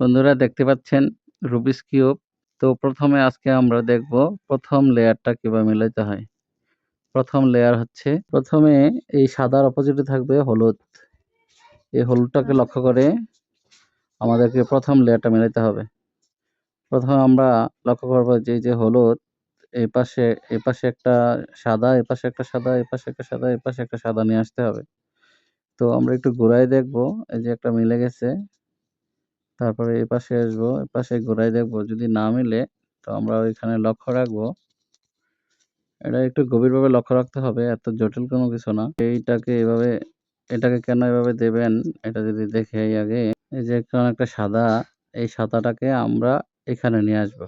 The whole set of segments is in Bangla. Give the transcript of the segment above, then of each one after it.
বন্ধুরা দেখতে পাচ্ছেন রুবিস কিউব তো প্রথমে আজকে আমরা দেখব প্রথম লেয়ারটা কীভাবে মিলাইতে হয়। প্রথম লেয়ার হচ্ছে, প্রথমে এই সাদার অপোজিটে থাকবে হলুদ। এই হলুদটাকে লক্ষ্য করে আমাদেরকে প্রথম লেয়ারটা মিলাইতে হবে। প্রথমে আমরা লক্ষ্য করব যে যে হলুদ, এই পাশে এই পাশে একটা সাদা এ পাশে একটা সাদা এ পাশে একটা সাদা এ পাশে একটা সাদা নিয়ে আসতে হবে। তো আমরা একটু ঘোরায় দেখব, এই যে একটা মিলে গেছে। তারপরে এ পাশে আসব এ পাশে ঘোরায় দেখব। যদি না মিলে, তো আমরা ওইখানে লক্ষ্য রাখব। এটা একটু গভীরভাবে লক্ষ্য রাখতে হবে, এত জটিল কোনো কিছু না। এইটাকে এভাবে, এটাকে কেন এভাবে দেবেন, এটা যদি দেখে আগে। এই যে একটা সাদা, এই সাদাটাকে আমরা এখানে নিয়ে আসব।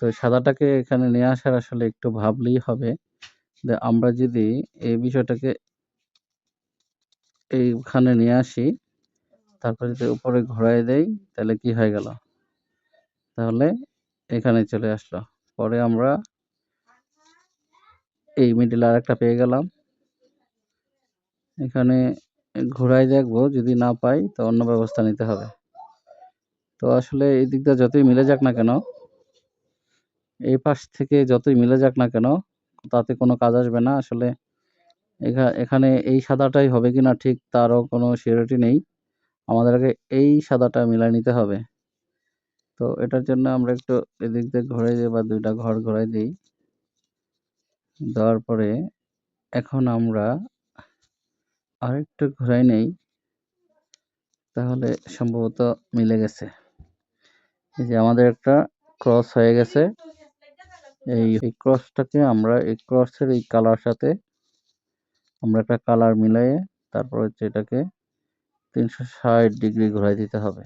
তো সাদাটাকে এখানে নিয়ে আসার আসলে একটু ভাবলেই হবে যে আমরা যদি এই বিষয়টাকে এইখানে নিয়ে আসি তারপরে যদি উপরে ঘোরায় দেই, তাহলে কি হয়ে গেল? তাহলে এখানে চলে আসলো। পরে আমরা এই মিডিল আর একটা পেয়ে গেলাম। এখানে ঘোরায় দেখব, যদি না পাই, তো অন্য ব্যবস্থা নিতে হবে। তো আসলে এই দিকটা যতই মিলে যাক না কেন, এই পাশ থেকে যতই মিলে যাক না কেন, তাতে কোনো কাজ আসবে না। আসলে এখানে এই সাদাটাই হবে কিনা ঠিক, তারও কোনো সিওরিটি নেই। আমাদেরকে এই সাদাটা মিলাই নিতে হবে। তো এটার জন্য আমরা একটু এদিক দিয়ে ঘুরে দিই বা দুইটা ঘর ঘোরাই দিই। দেওয়ার পরে এখন আমরা আরেকটু ঘোরাই নেই। তাহলে সম্ভবত মিলে গেছে। এই যে আমাদের একটা ক্রস হয়ে গেছে। এই ক্রসটাকে আমরা, এই ক্রসের এই কালার সাথে আমরা একটা কালার মিলাইয়ে তারপর হচ্ছে এটাকে তিনশো ষাট ডিগ্রি ঘুরাই দিতে হবে।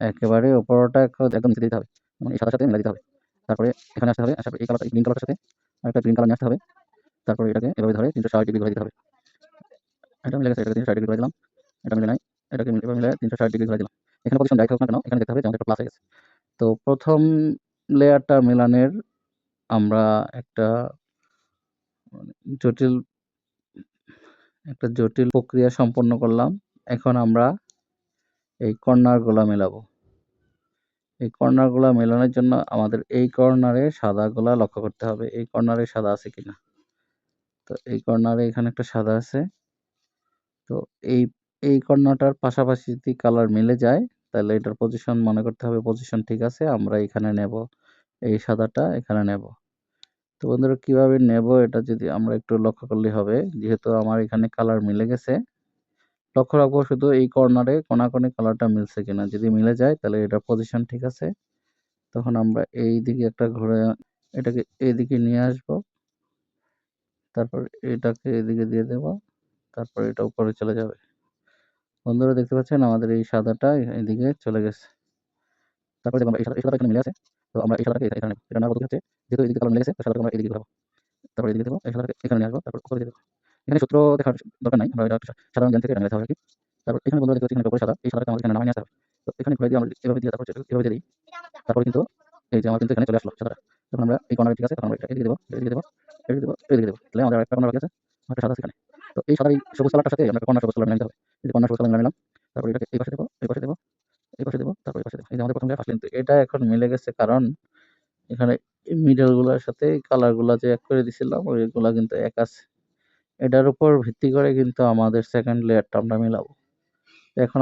একেবারে ওপরটা একদম নিচে দিতে হবে। মানে এই সাদার সাথে মিলাই দিতে হবে। তারপরে এখানে আসতে হবে আসার এই কালারটা গ্রিন কালারটার সাথে আরেকটা গ্রিন কালার নিয়ে আসতে হবে। তারপরে এটাকে এভাবে ধরে তিনশো ষাট ডিগ্রি ঘুরাই দিতে হবে। এটা মিলে গেছে, এটাকে তিনশো ষাট ডিগ্রি ঘুরাই দিলাম। এটা মিলে নাই, এটাকে এভাবে মিলে তিনশো ষাট ডিগ্রি ঘুরাই দিলাম। এখানে পজিশন যাই হোক না কেন, এখানে দেখতে হবে যে আমাদের একটা প্লাস হয়ে গেছে। তো প্রথম লেয়ারটা মেলানের আমরা একটা জটিল একটা জটিল প্রক্রিয়া সম্পন্ন করলাম। এখন আমরা এই কর্নারগুলো মেলাবো। এই কর্নারগুলো মেলানোর জন্য আমাদের এই কর্নারে সাদাগুলা লক্ষ্য করতে হবে। এই কর্নারে সাদা আছে কিনা? তো এই কর্নারে এখানে একটা সাদা আছে। তো এই এই কর্নারটার পাশাপাশি যদি কালার মিলে যায়, তাহলে এটার পজিশন মনে করতে হবে পজিশন ঠিক আছে। আমরা এখানে নেব, এই সাদাটা এখানে নেব। তো বন্ধুরা কীভাবে নেব এটা যদি আমরা একটু লক্ষ্য করলে হবে। যেহেতু আমার এখানে কালার মিলে গেছে। লক্ষ্য রাখব শুধু এই কর্নারে কোনাকোনি কালারটা মিলছে কিনা। যদি মিলে যায় তাহলে এটা পজিশন ঠিক আছে। তখন আমরা এই দিকে একটা ঘুরে এটাকে এইদিকে নিয়ে আসব। তারপর এটাকে এদিকে দিয়ে দেব। তারপর এটা উপরে চলে যাবে। বন্ধুরা দেখতে পাচ্ছেন আমাদের এই সাদাটা এদিকে চলে গেছে। তারপরে মিলে আছে। তো আমরা এই সাদাটাকে এখানে এটা না পদ্ধতি হচ্ছে, যেহেতু এদিকে কালার মিলে গেছে সাদাটাকে আমরা এদিকে ঘুরাবো। তারপর এদিকে দেবো এই সাদাটাকে এখানে নিয়ে আসব, তারপর উপরে দেবো। এখানে সূত্র দেখার দরকার নাই, আমরা এটা সাধারণ জ্ঞান থেকে এটা হবে আর কি। তারপর এখানে বন্ধুরা দেখতে এখানে উপরে সাদা, এই সাদাটা আমাদের এখানে নামাই নিয়ে হবে তো এখানে ঘুরে দিয়ে আমরা এভাবে দিয়ে, তারপর এভাবে দিয়ে দিই। তারপর কিন্তু এই যে আমার কিন্তু এখানে চলে আসলো সাদাটা। তখন আমরা এই কর্নারে ঠিক আছে, তখন আমরা এটা এদিকে দেবো এদিকে দেবো এদিকে দেবো এদিকে দেবো। তাহলে আমাদের একটা কর্নার বাকি আছে একটা সাদা এখানে। তো এই সাদা এই সবুজ কালারটার সাথে আমরা কর্নার সবুজ কালার নিতে হবে। এই কর্নার সবুজ কালার নিলাম তারপর এটাকে এই পাশে দেবো, এই পাশে দেবো, এই পাশে দেবো, তারপর এই পাশে দেবো আমাদের প্রথম ফার্স্ট কিন্তু এটা এখন মিলে গেছে কারণ এখানে মিডলগুলার সাথে কালারগুলা যে এক করে দিছিলাম, ওইগুলা কিন্তু এক আছে। এটার উপর ভিত্তি করে কিন্তু আমাদের সেকেন্ড লেয়ারটা আমরা মিলাবো। এখন